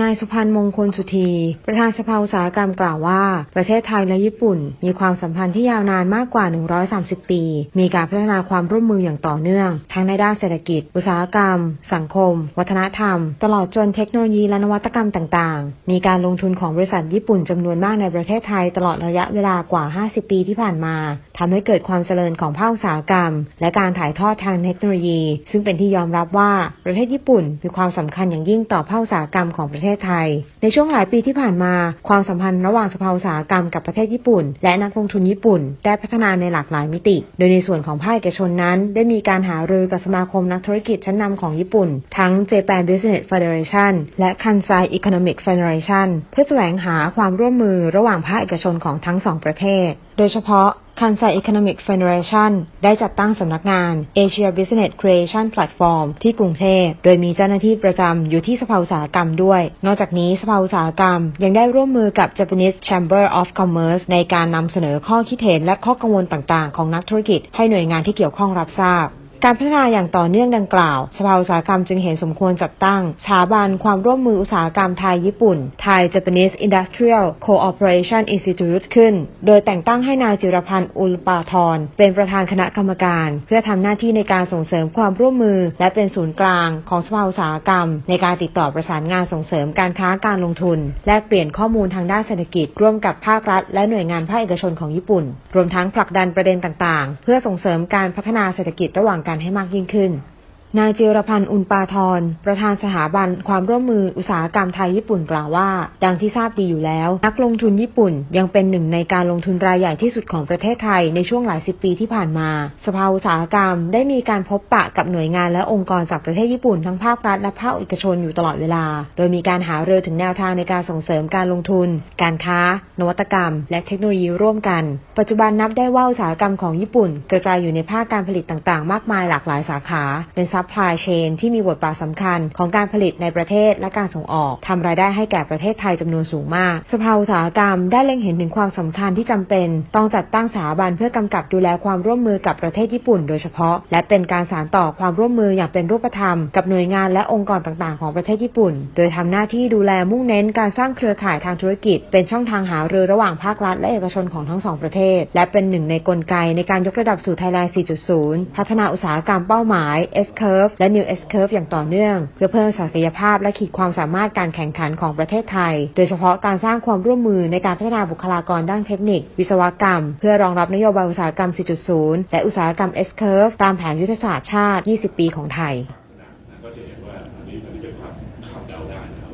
นายสุพันธ์มงคลสุธี ประธานสภาอุตสาหกรรมกล่าวว่า ประเทศไทยและญี่ปุ่น มีความสัมพันธ์ที่ยาวนานมากกว่า 130 ปี มีการพัฒนาความร่วมมืออย่างต่อเนื่อง ทั้งในด้านเศรษฐกิจ อุตสาหกรรม สังคม วัฒนธรรม ตลอดจนเทคโนโลยีและนวัตกรรมต่างๆ มีการลงทุนของบริษัทญี่ปุ่นจำนวนมากในประเทศไทยตลอดระยะเวลากว่า 50 ปีที่ผ่านมา ทำให้เกิดความเจริญของภาคอุตสาหกรรม และการถ่ายทอดทางเทคโนโลยี ซึ่งเป็นที่ยอมรับว่าประเทศญี่ปุ่น มีความสำคัญอย่างยิ่งต่อภาคอุตสาหกรรมของประเทศไทย ในช่วงหลายปีที่ผ่านมา ความสัมพันธ์ระหว่างสภาอุตสาหกรรมกับประเทศญี่ปุ่น และนักลงทุนญี่ปุ่น ได้พัฒนาในหลากหลายมิติ โดยในส่วนของภาคเอกชนนั้น ได้มีการหารือกับสมาคมนักธุรกิจชั้นนำของญี่ปุ่น ทั้ง Japan Business Federation และ Kansai Economic Federation เพื่อแสวงหาความร่วมมือระหว่างภาคเอกชนของทั้งสองประเทศ โดยเฉพาะ Kansai Economic Federation ได้จัดตั้งสำนักงาน Asia Business Creation Platform ที่กรุงเทพ โดยมีเจ้าหน้าที่ประจำอยู่ที่สภาอุตสาหกรรมด้วย นอกจากนี้สภาอุตสาหกรรม ยังได้ร่วมมือกับ Japanese Chamber of Commerce ในการนำเสนอข้อคิดเห็นและข้อกังวลต่างๆ ของนักธุรกิจให้หน่วยงานที่เกี่ยวข้องรับทราบ การพัฒนาอย่างต่อเนื่องดังกล่าว สภาอุตสาหกรรมจึงเห็นสมควรจัดตั้งสถาบันความร่วมมืออุตสาหกรรมไทยญี่ปุ่น Thai Japanese Industrial Cooperation Institute ขึ้น โดยแต่งตั้งให้นายจิรพันธ์อุลปาทรเป็นประธานคณะกรรมการ เพื่อทำหน้าที่ในการส่งเสริมความร่วมมือ และเป็นศูนย์กลางของสภาอุตสาหกรรม ในการติดต่อประสานงานส่งเสริมการค้าการลงทุน แลกเปลี่ยนข้อมูลทางด้านเศรษฐกิจ ร่วมกับภาครัฐ และหน่วยงานภาคเอกชนของญี่ปุ่น รวมทั้งผลักดันประเด็นต่างๆ เพื่อส่งเสริมการพัฒนาเศรษฐกิจระหว่างกันให้มากยิ่งขึ้น นายเจรพันธ์อุนปาทร ประธานสถาบันความร่วมมืออุตสาหกรรมไทยญี่ปุ่นกล่าวว่า ดังที่ทราบดีอยู่แล้ว นักลงทุนญี่ปุ่นยังเป็นหนึ่งในการลงทุนรายใหญ่ที่สุดของประเทศไทยในช่วงหลายสิบปีที่ผ่านมา สภาอุตสาหกรรมได้มีการพบปะกับหน่วยงานและองค์กรจากประเทศญี่ปุ่นทั้งภาครัฐและภาคเอกชนอยู่ตลอดเวลา โดยมีการหาเรือถึงแนวทางในการส่งเสริมการลงทุน การค้า นวัตกรรม และเทคโนโลยีร่วมกัน ปัจจุบันนับได้ว่าอุตสาหกรรมของญี่ปุ่น กระจายอยู่ในภาคการผลิตต่างๆ มากมายหลากหลายสาขา เป็นซัพพลายเชนที่มีบทบาทสำคัญของการผลิตในประเทศและการส่งออกทำรายได้ให้แก่ประเทศไทยจำนวนสูงมาก สภาอุตสาหกรรมได้เล็งเห็นถึงความสำคัญที่จำเป็น ต้องจัดตั้งสถาบันเพื่อกำกับดูแลความร่วมมือกับประเทศญี่ปุ่นโดยเฉพาะ และเป็นการสานต่อความร่วมมืออย่างเป็นรูปธรรม กับหน่วยงานและองค์กรต่างๆ ของประเทศญี่ปุ่น โดยทำหน้าที่ดูแลมุ่งเน้นการสร้างเครือข่ายทางธุรกิจ เป็นช่องทางหารือระหว่างภาครัฐและเอกชนของทั้งสองประเทศ และเป็นหนึ่งในกลไกในการยกระดับสู่ไทยแลนด์ 4.0 พัฒนาอุตสาหกรรมเป้าหมาย S-curve S-curve และ New S-curve อย่างต่อเนื่อง เพื่อเพิ่มศักยภาพและขีดความสามารถการแข่งขันของประเทศไทย โดยเฉพาะการสร้างความร่วมมือในการพัฒนาบุคลากรด้านเทคนิค วิศวกรรม เพื่อรองรับนโยบายอุตสาหกรรม 4.0 และอุตสาหกรรม S-curve ตามแผนยุทธศาสตร์ชาติ 20 ปีของไทยก็จะเห็นว่าอันนี้เป็นความคาดดาได้นะครับ